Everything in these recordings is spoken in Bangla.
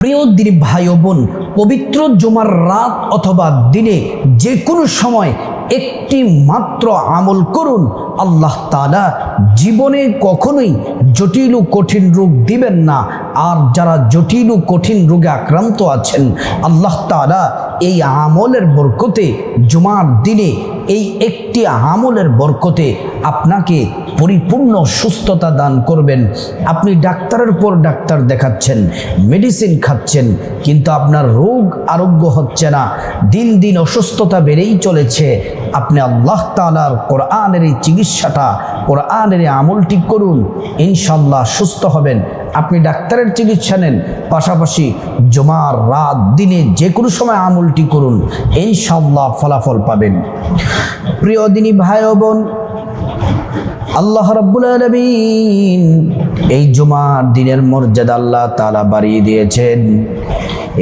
প্রিয় দিনী ভাই ও বোন পবিত্র জুমার রাত অথবা দিনে যে কোনো সময় একটি মাত্র আমল করুন, আল্লাহ তাআলা জীবনে কখনোই জটিল ও কঠিন রোগ দিবেন না। আর যারা জটিল ও কঠিন রোগে আক্রান্ত আছেন, আল্লাহ তাআলা এই আমলের বরকতে জুমার দিনে এই একটি আমলের বরকতে আপনাকে পরিপূর্ণ সুস্থতা দান করবেন। আপনি ডাক্তারের পর ডাক্তার দেখাচ্ছেন, মেডিসিন খাচ্ছেন, কিন্তু আপনার রোগ আরোগ্য হচ্ছে না। দিন দিন অসুস্থতা বেড়েই চলেছে। আপনি আল্লাহ তালার কোরআনের এই চিকিৎসাটা, কোরআনের এই আমলটি করুন ইনশাল্লাহ সুস্থ হবেন। আপনি ডাক্তারের চিকিৎসা নেন, পাশাপাশি জমার রাত দিনে যে কোনো সময় আমলটি করুন ইনশাল্লাহ ফলাফল পাবেন। প্রিয় দিনী ভাই বোন, আল্লাহ রাব্বুল আলামিন এই জুমার দিনের মর্যাদা আল্লাহ তালা বাড়িয়ে দিয়েছেন।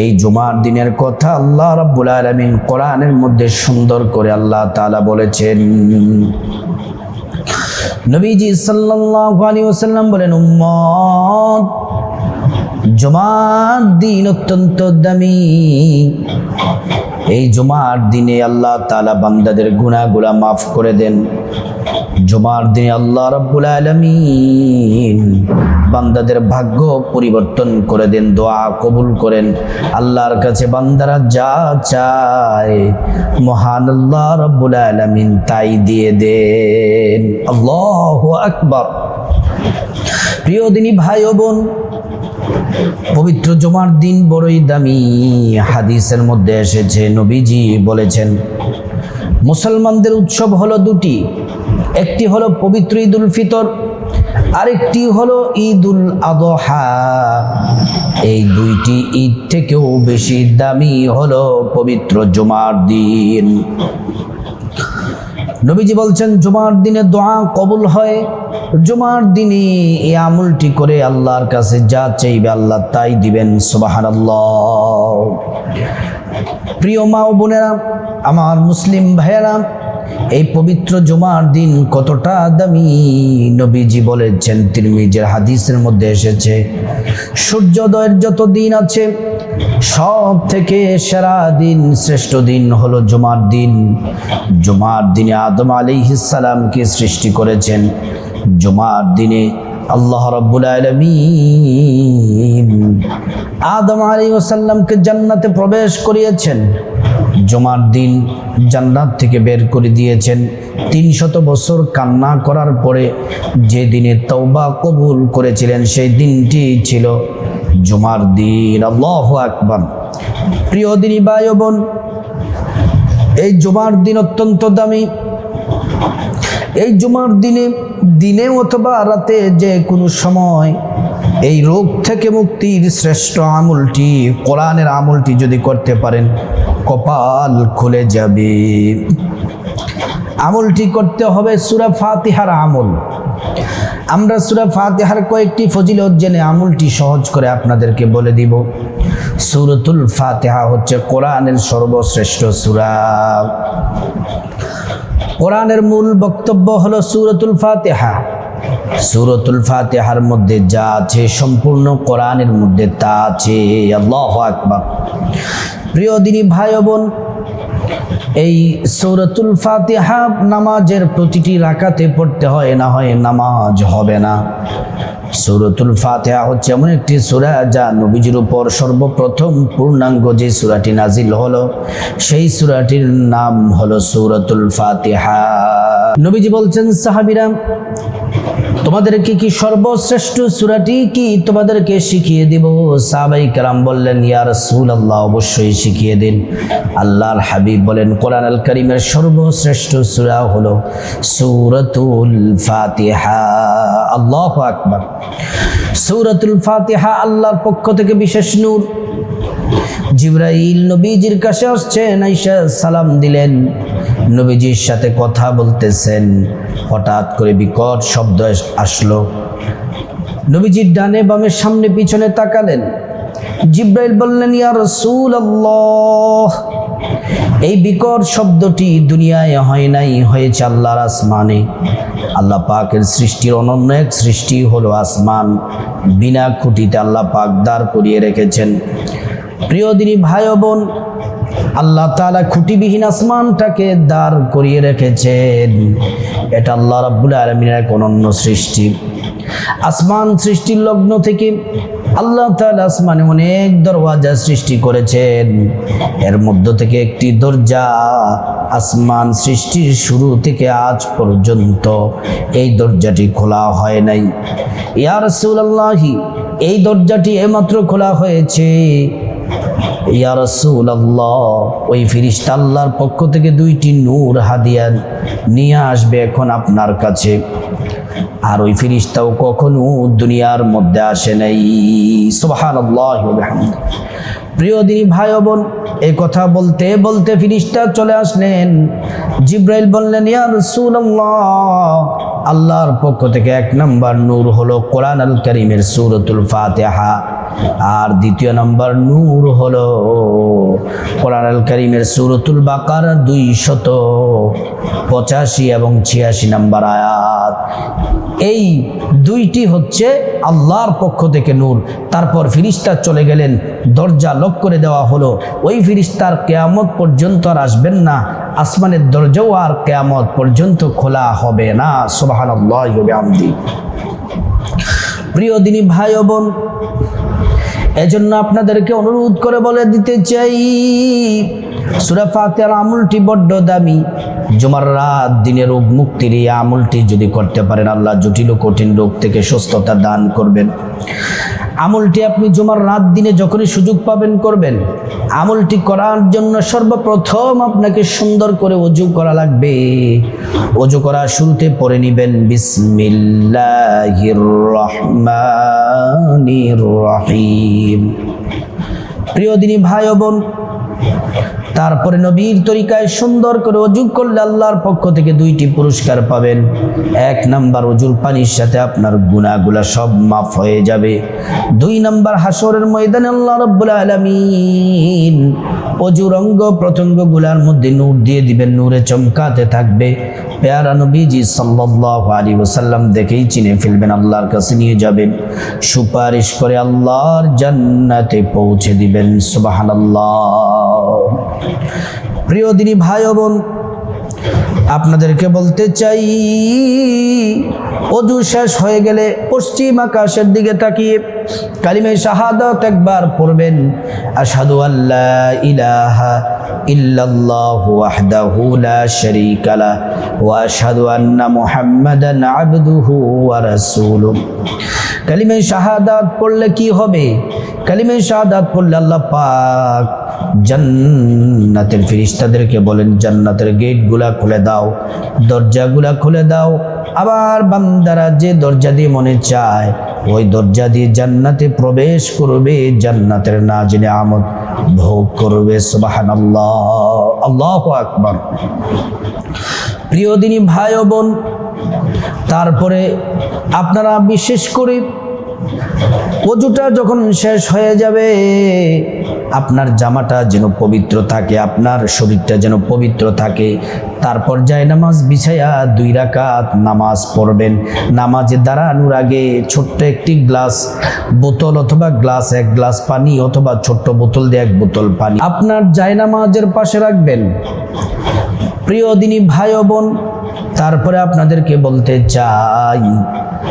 এই জুমার দিনের কথা আল্লাহ রাব্বুল আলামিন কোরআনের মধ্যে সুন্দর করে আল্লাহ তাআলা বলেছেন। নবীজি সাল্লাল্লাহু আলাইহি বলেন, উম্মত, জুমার দিন অত্যন্ত দামি। এই জুমার দিনে আল্লাহ তালা বান্দাদের গুনাহগুলা মাফ করে দেন। জুমার দিনে আল্লাহ রাব্বুল আলামিন বান্দাদের ভাগ্য পরিবর্তন করে দেন, দোয়া কবুল করেন। আল্লাহর কাছে বান্দারা যা চায়, মহান আল্লাহ রাব্বুল আলামিন তাই দিয়ে দেন। আল্লাহ আকবার। প্রিয় দিনী ভাই বোন পবিত্র জমার দিন বড়ই দামি। হাদিসের মধ্যে এসেছে, নবীজি বলেছেন, মুসলমানদের উৎসব হলো দুটি। একটি হলো পবিত্র ঈদ উল ফিতর, আরেকটি হলো ঈদ উল আদহা। এই দুইটি ঈদ থেকেও বেশি দামি হলো পবিত্র জমার দিন। নবীজি বলছেন, জুমার দিনে দোয়া কবুল হয়। জুমার দিনে এ আমুলটি করে আল্লাহর কাছে যা চাইবে আল্লাহ তাই দিবেন। সুবাহান প্রিয় মা ও বোনেরা, আমার মুসলিম ভাইয়েরা এই পবিত্র জুমার দিন কতটা দামি? নবীজি বলেছেন, তিরমিজের হাদিসের মধ্যে এসেছে, সূর্যোদয়ের যত দিন আছে, সব থেকে সেরা দিন, শ্রেষ্ঠ দিন হলো জুমার দিন। জুমার দিনে আদম আলিহিসালামকে সৃষ্টি করেছেন। জুমার দিনে আল্লাহ রব্বুল আলমিন আদম আলী ওসাল্লামকে জান্নাতে প্রবেশ করিয়েছেন। জমার দিন জান্নাত থেকে বের করে দিয়েছেন। তিনশত বছর কান্না করার পরে যে দিনে তৌবা কবুল করেছিলেন, সেই দিনটি ছিল জুমার দিন। আল্লাহ আকবর। প্রিয় দিনী ভাই ও বোন, এই জুমার দিন অত্যন্ত দামি। এই জুমার দিনে দিনে অথবা রাতে যে কোনো সময় এই রোগ থেকে মুক্তির শ্রেষ্ঠ আমলটি, কোরআনের আমলটি যদি করতে পারেন, কপাল খুলে যাবে। আমলটি করতে হবে সুরা ফাতিহার আমল। আমরা সুরা ফাতিহার কয়েকটি ফজিলত জেনে আমলটি সহজ করে আপনাদেরকে বলে দিব। সুরতুল ফাতিহা হচ্ছে কোরআনের সর্বশ্রেষ্ঠ সুরা। কোরআনের মূল বক্তব্য হলো সুরতুল ফাতেহা। সুরতুল ফাতেহার মধ্যে যা আছে সম্পূর্ণ কোরআনের মধ্যে তা আছে। আল্লাহ আকবার। প্রিয় দিনী ভাই বোন এই সৌরতুল ফাতিহা নামাজের প্রতিটি রাকাতে পড়তে হয়, না হয় নামাজ হবে না। সৌরতুল ফাতেহা হচ্ছে এমন একটি সুরা যা নবীজির উপর সর্বপ্রথম পূর্ণাঙ্গ যে সুরাটি নাজিল হলো, সেই সুরাটির নাম হলো সৌরতুল ফাতিহা। নবীজি বলছেন, সাহাবিরা, তোমাদেরকে কি সর্বশ্রেষ্ঠ সুরাটি কি তোমাদেরকে শিখিয়ে দিব? সাহাবাই কালাম বললেন ইয়ার রাসূল আল্লাহ অবশ্যই শিখিয়ে দিন। আল্লাহর হাবিব বলেন, কোরআন আল করিমের সর্বশ্রেষ্ঠ সুরা হলো সুরতুল ফাতিহা। আল্লাহ আকবার। সুরতুল ফাতিহা আল্লাহর পক্ষ থেকে বিশেষ নূর। জিব্রাইল নবীজির কাছে আসছেন আইসা সালাম দিলেন। নবীজির সাথে কথা বলতেছেন। হঠাৎ করে বিকট শব্দ আসলো। নবীজির ডানে বামে সামনে পিছনে তাকালেন। জিব্রাইল বললেন, ইয়া রসুল আল্লাহ এই বিকট শব্দটি দুনিয়ায় হয় নাই, হয়েছে আল্লাহর আসমানে। আল্লাহ পাকের সৃষ্টির অনন্য এক সৃষ্টি হলো আসমান। বিনা খুঁটিতে আল্লাহ পাক দাঁড় করিয়ে রেখেছেন। প্রিয় দিনী ভাই বোন আল্লাহ তাআলা খুঁটিবিহীন আসমানটাকে দাঁড় করিয়ে রেখেছেন। এটা আল্লাহ রাব্বুল আলমিনের এক অনন্য সৃষ্টি। আসমান সৃষ্টির লগ্ন থেকে আল্লাহ তাআলা আসমানে অনেক দরওয়াজা সৃষ্টি করেছেন। এর মধ্য থেকে একটি দরজা আসমান সৃষ্টির শুরু থেকে আজ পর্যন্ত এই দরজাটি খোলা হয় নাই। ইয়া রাসূলুল্লাহি, এই দরজাটি এইমাত্র খোলা হয়েছে। ইয়া রাসূলুল্লাহ, ওই ফিরিস্তা পক্ষ থেকে দুইটি নূর হাদিয়া নিয়ে আসবে এখন আপনার কাছে। আর ওই ফিরিস্তাও কখনো দুনিয়ার মধ্যে আসে নাই। বিহামদিহি। প্রিয় দিনী ভাই বোন এই কথা বলতে বলতে ফিরিস্তা চলে আসলেন। জিব্রাইল বললেন, ইয়া আল্লাহর পক্ষ থেকে এক নাম্বার নূর হলো কোরআন আল করিমের সূরাতুল ফাতিহা। আর দ্বিতীয় নম্বর নূর হলো কোরআন আল করিমের সূরাতুল বাকার দুই শত পঁচাশি এবং ছিয়াশি নম্বর আয়াত। এই দুইটি হচ্ছে আল্লাহর পক্ষ থেকে নূর। তারপর ফিরিস্তা চলে গেলেন, দরজা লক করে দেওয়া হলো। ওই ফিরিস্তার কেয়ামত পর্যন্ত আর আসবেন না। আসমানের দরজাও আর কেয়ামত পর্যন্ত খোলা হবে না। সোবাহান প্রিয় দিনী ভাই বোন এজন্য আপনাদেরকে অনুরোধ করে বলে দিতে চাই। সুরা ফাতেহার আমলটি বড্ড দামি। জুমার রাত দিনের রোগ মুক্তির এই আমলটি যদি করতে পারেন, আল্লাহ জটিল কঠিন রোগ থেকে সুস্থতা দান করবেন। আমলটি আপনি জুমার রাত দিনে যখনই সুযোগ পাবেন করবেন। আমলটি করার জন্য সর্বপ্রথম আপনাকে সুন্দর করে অজু করা লাগবে। অজু করার শুরুতে পড়ে নিবেন, বিসমিল্লাহির রহমানির রহিম। প্রিয় দিনী ভাই বোন তারপরে নবীর তরিকায় সুন্দর করে অজু করলে আল্লাহর পক্ষ থেকে দুইটি পুরস্কার পাবেন। এক নাম্বার অজুর পানির সাথে আপনার গুণাগুলা সব মাফ হয়ে যাবে। দুই নাম্বার হাসরের ময়দানে আল্লাহ রব্বুল আলমিন অজুর অঙ্গ প্রত্যঙ্গগুলার মধ্যে নূর দিয়ে দিবেন, নূরে চমকাতে থাকবে। পেয়ারা নবীজি সাল্লাল্লাহু আলাইহি ওয়াসাল্লাম দেখেই চিনে ফেলবেন, আল্লাহর কাছে নিয়ে যাবেন। সুপারিশ করে আল্লাহর জান্নাতে পৌঁছে দিবেন, সুবহানাল্লাহ। প্রিয় দিনী ভাই বোন, আপনাদেরকে বলতে চাই, অজু শেষ হয়ে গেলে পশ্চিম আকাশের দিকে তাকিয়ে কালিমে শাহাদত একবার পড়বেন। আশহাদু আল্লাহ ইলাহা ইল্লাল্লাহু ওয়াহদাহু লা শারীকা লা ওয়া আশহাদু আন্না মুহাম্মাদান আবদুহু ওয়া রাসূলুহু। কালিমে শাহাদাত পড়লে কি হবে? কালিমে শাহাদাত পড়লে আল্লাহ পাক জান্নাতের ফিরিস্তাদেরকে বলেন, জান্নাতের গেটগুলা খুলে দাও, দরজাগুলা খুলে দাও। আবার বান্দারা যে দরজা দিয়ে মনে চায়, ওই দরজা দিয়ে জান্নাতে প্রবেশ করবে, জান্নাতের না জেনে আমদ ভোগ করবে সুবাহান আল্লাহ আল্লাহ আকবর। প্রিয় দিনী ভাই ও বোন, তারপরে আপনারা বিশেষ করে অজুটা যখন শেষ হয়ে যাবে আপনার জামাটা যেন পবিত্র থাকে, আপনার শরীরটা যেন পবিত্র থাকে। তারপর যায় নামাজ বিছাইয়া দুই রাকাত নামাজ পড়বেন। নামাজে দাঁড়ানোর আগে ছোট্ট একটি গ্লাস বোতল অথবা গ্লাস, এক গ্লাস পানি অথবা ছোট্ট বোতল দিয়ে এক বোতল পানি আপনার যায় নামাজের পাশে রাখবেন। প্রিয় দিনী ভাই বোন, তারপরে আপনাদেরকে বলতে চাই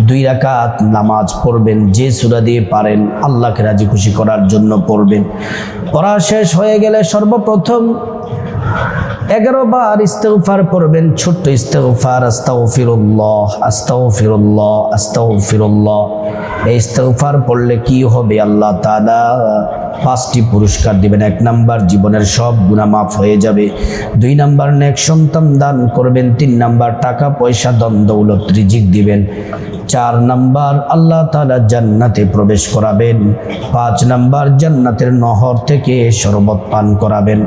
দুই রাকাত নামাজ পড়বেন, যে সুরা দিয়ে পারেন আল্লাহকে রাজি খুশি করার জন্য পড়বেন। পড়া শেষ হয়ে গেলে সর্বপ্রথম এগারো বার ইস্তেগফার পড়বেন, ছোট্ট ইস্তেগফার আস্তাও ফিরুল্লাহ আস্তাও ফিরুল্লাহ আস্তাও ফিরুল্লাহ এই ইস্তেগফার পড়লে কি হবে? আল্লাহ তাআলা পাঁচটি পুরস্কার দিবেন। এক নাম্বার, জীবনের সব গুণা মাফ হয়ে যাবে। দুই নাম্বার, নেক সন্তান দান করবেন। তিন নাম্বার টাকা পয়সা দ্বন্দ্ব উলত রিজিক দিবেন। চার নাম্বার, আল্লাহ তালা জান্নাতে প্রবেশ করাবেন। পাঁচ নাম্বার, জান্নাতের নহর থেকে শরবত পান করাবেন।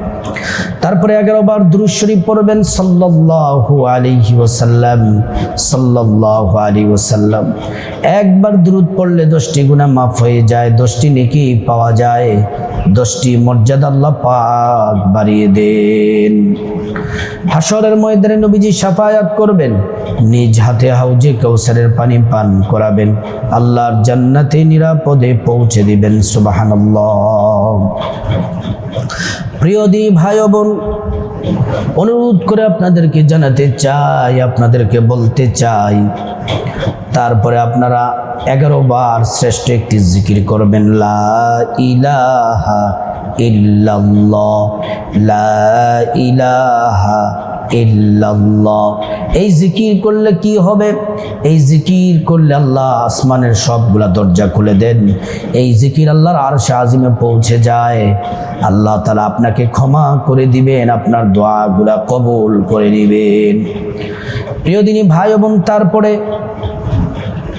তারপরে এগারো বার দুরূদ শরীফ পড়বেন, সাল্লাল্লাহু আলাইহি ওসাল্লাম সাল্লাল্লাহু আলাইহি ওসাল্লাম একবার দুরূদ পড়লে দশটি গুনাহ মাফ হয়ে যায়, দশটি নেকি পাওয়া যায়, দশটি মর্যাদা আল্লাহ পাক বাড়িয়ে দেন। হাসরের ময়দানে নবীজি সাফায়াত করবেন, নিজ হাতে হাউজে কৌসারের পানি পান করাবেন। আল্লাহর জান্নাতে নিরাপদে পৌঁছে দিবেন, সুবহানাল্লাহ। প্রিয় দিনী ভাই বোন, অনুরোধ করে আপনাদেরকে জানাতে চাই, আপনাদেরকে বলতে চাই, তারপরে আপনারা এগারো বার শ্রেষ্ঠ একটি জিকির করবেন, লা ইলাহা ইল্লাল্লাহ, লা ইলাহা ইল্লাল্লাহ। এই জিকির করলে কি হবে? এই জিকির করলে আল্লাহ আসমানের সবগুলা দরজা খুলে দেন। এই জিকির আল্লাহর আর শাহজিমে পৌঁছে যায়। আল্লাহ তালা আপনাকে ক্ষমা করে দিবেন, আপনার দোয়াগুলা কবুল করে নিবেন। প্রিয় দিনী ভাই এবং তারপরে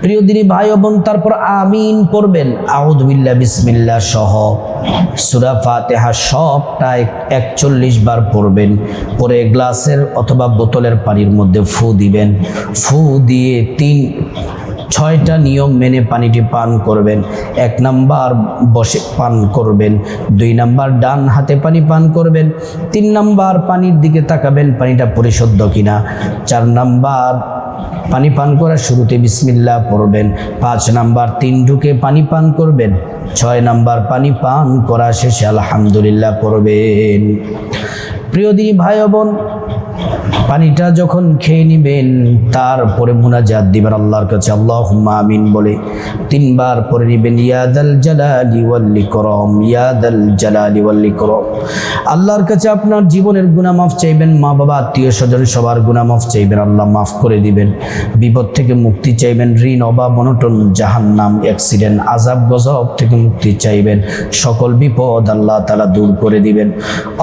প্রিয় দিনী ভাই এবং তারপর আমিন পড়বেন। আউদবিল্লা বিসমিল্লা সহ। সুরা ফাতেহা সবটা একচল্লিশ বার পড়বেন। পরে গ্লাসের অথবা বোতলের পানির মধ্যে ফু দিবেন। ফু দিয়ে তিন ছয়টা নিয়ম মেনে পানিটি পান করবেন। এক নাম্বার বসে পান করবেন। দুই নাম্বার ডান হাতে পানি পান করবেন। তিন নাম্বার পানির দিকে তাকাবেন, পানিটা পরিশুদ্ধ কিনা। চার নাম্বার পানি পান করার শুরুতে বিসমিল্লা পড়বেন। পাঁচ নাম্বার তিন ঢুকে পানি পান করবেন। ছয় নাম্বার পানি পান করা শেষে আলহামদুলিল্লাহ পড়বেন। প্রিয় দিনী ভাই বোন, পানিটা যখন খেয়ে নিবেন, তারপরে মুনাজাত দিবেন আল্লাহর কাছে। আল্লাহ আমিন বলে তিনবার পরে নিবেন ইয়াদাল জালালি ওয়াল্লি করম ইয়াদাল জালালি ওয়াল্লি করম আল্লাহর কাছে আপনার জীবনের গুনাহ মাফ চাইবেন, মা বাবা, আত্মীয় স্বজন সবার গুনাহ মাফ চাইবেন, আল্লাহ মাফ করে দিবেন। বিপদ থেকে মুক্তি চাইবেন, ঋণ অভাব অনটন, জাহান্নাম, অ্যাক্সিডেন্ট আজাব গজব থেকে মুক্তি চাইবেন। সকল বিপদ আল্লাহ তালা দূর করে দিবেন।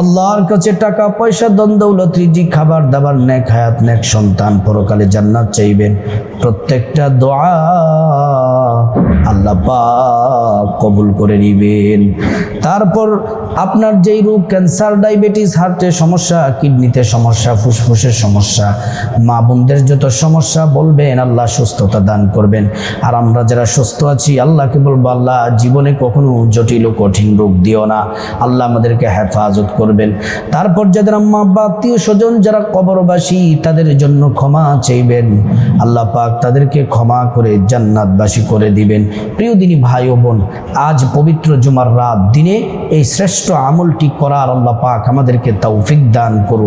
আল্লাহর কাছে টাকা পয়সা দ্বন্দ্বৌলত রিজি খাবার, দাবার, নেক হায়াত, নেক সন্তান পরকালে জান্নাত চাইবেন। প্রত্যেকটা দোয়া আল্লাহ পাক কবুল করে নিবেন। তারপর আপনার যেই রোগ, ক্যান্সার, ডায়াবেটিস, হার্টের সমস্যা, কিডনিতে সমস্যা, ফুসফুসের সমস্যা, মা বোনদের যত সমস্যা, বলবেন আল্লাহ সুস্থতা দান করবেন। আর আমরা যারা সুস্থ আছি, আল্লাহকে বলব, আল্লাহ জীবনে কখনো জটিল ও কঠিন রোগ দিও না। আল্লাহ আমাদেরকে হেফাজত করবেন। তারপর যাদের আম্মা আব্বা, আত্মীয় স্বজন যারা কবরবাসী, তাদের জন্য ক্ষমা চাইবেন। আল্লাহ পাক তাদেরকে ক্ষমা করে জান্নাতবাসী করে দিবেন। প্রিয় দিনী ভাই ও বোন, আজ পবিত্র জুমার রাত দিনে এই শ্রেষ্ঠ আমলটি করার আল্লাহ পাক আমাদেরকে তৌফিক দান করুন।